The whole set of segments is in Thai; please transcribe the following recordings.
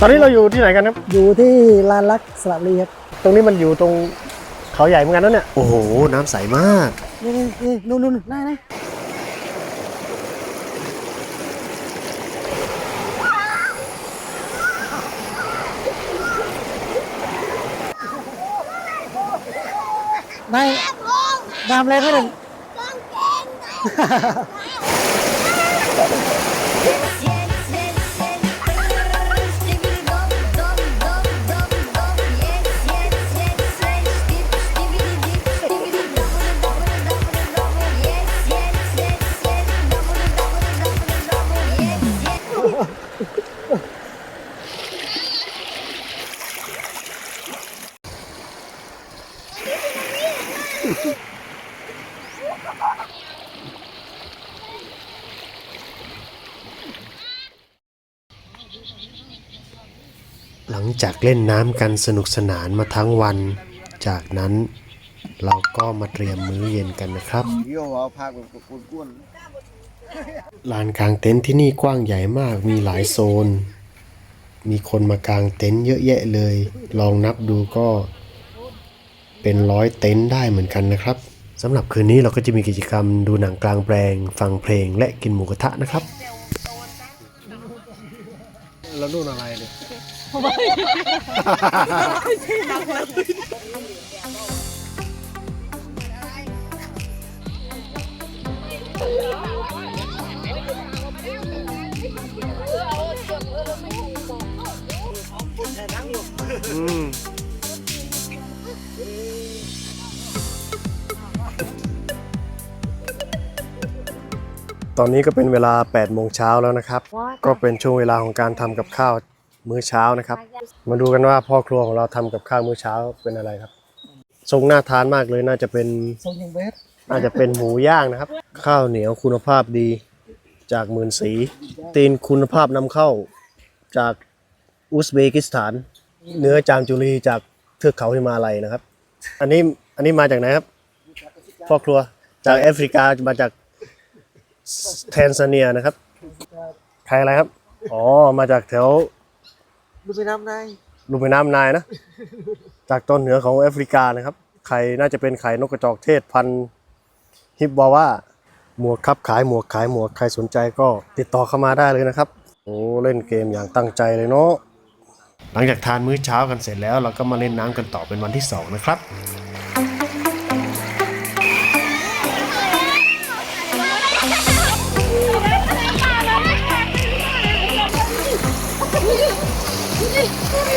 ตอนนี้เราอยู่ที่ไหนกันครับ อยู่ที่ลานรักสระบุรีครับตรงนี้มันอยู่ตรงเขาใหญ่เหมือนกันนะเนี่ยโอ้โห น้ำใสมาก นี่นี่นี่นู่นนู่นได้ไหมไม่น้ำแรงไม่ถึงหลั Yeah. งจากเล่นน้ำกันสนุกสนานมาทั้งวัน จากนั้นเราก็มาเตรียมมื้อเย็นกันนะครับลานกลางเต็นท์ที่นี่กว้างใหญ่มากมีหลายโซน มีคนมากางเต็นท์เยอะแยะเลย ลองนับดูก็เป็นร้อยเต็นท์ได้เหมือนกันนะครับสำหรับคืนนี้เราก็จะมีกิจกรรมดูหนังกลางแปลง ฟังเพลงและกินหมูกระทะนะครับ เราดูนอะไรเนี่ย อืม ตอนนี้ก็เป็นเวลา8โมงเช้าแล้วนะครับ ก็เป็นช่วงเวลาของการทำกับข้าวมื้อเช้านะครับ มาดูกันว่าพ่อครัวของเราทำกับข้าวมื้อเช้าเป็นอะไรครับ ทรงน่าทานมากเลยน่าจะเป็นทรงยิงเบสน่าจะเป็นหมูย่างนะครับ ข้าวเหนียวคุณภาพดีจากหมื่นสี ตีนคุณภาพนำเข้าจากอุซเบกิสถาน เนื้อจามจุรีจากเทือกเขาฮิมาลัยนะครับ อันนี้อันนี้มาจากไหนครับพ่อครัวจากแอฟริกามาจาก แทนซาเนียนะครับ ใครอะไรครับ อ๋อ มาจากแถวดูไปน้ำในลูกแม่น้ำนายนะ จากต้นเหนือของแอฟริกานะครับ ไข่น่าจะเป็นไข่นกกระจอกเทศพันธุ์ฮิปบาว่า หมวกครับขายหมวกขายหมวกใครสนใจก็ติดต่อเข้ามาได้เลยนะครับ โอ้เล่นเกมอย่างตั้งใจเลยเนาะ หลังจากทานมื้อเช้ากันเสร็จแล้ว เราก็มาเล่นน้ำกันต่อเป็นวันที่สองนะครับ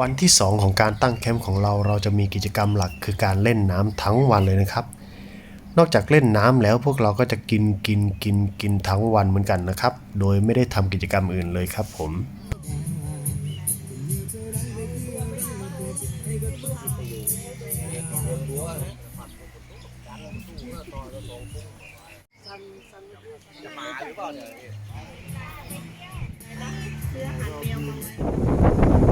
วันที่ 2 ของการตั้งแคมป์ของเราเราจะมีกิจกรรมหลักคือการเล่นน้ำทั้งวันเลยนะครับ นอกจากเล่นน้ำแล้วพวกเราก็จะกินกินกินกินทั้งวันเหมือนกันนะครับ โดยไม่ได้ทำกิจกรรมอื่นเลยครับผมเ这海边吗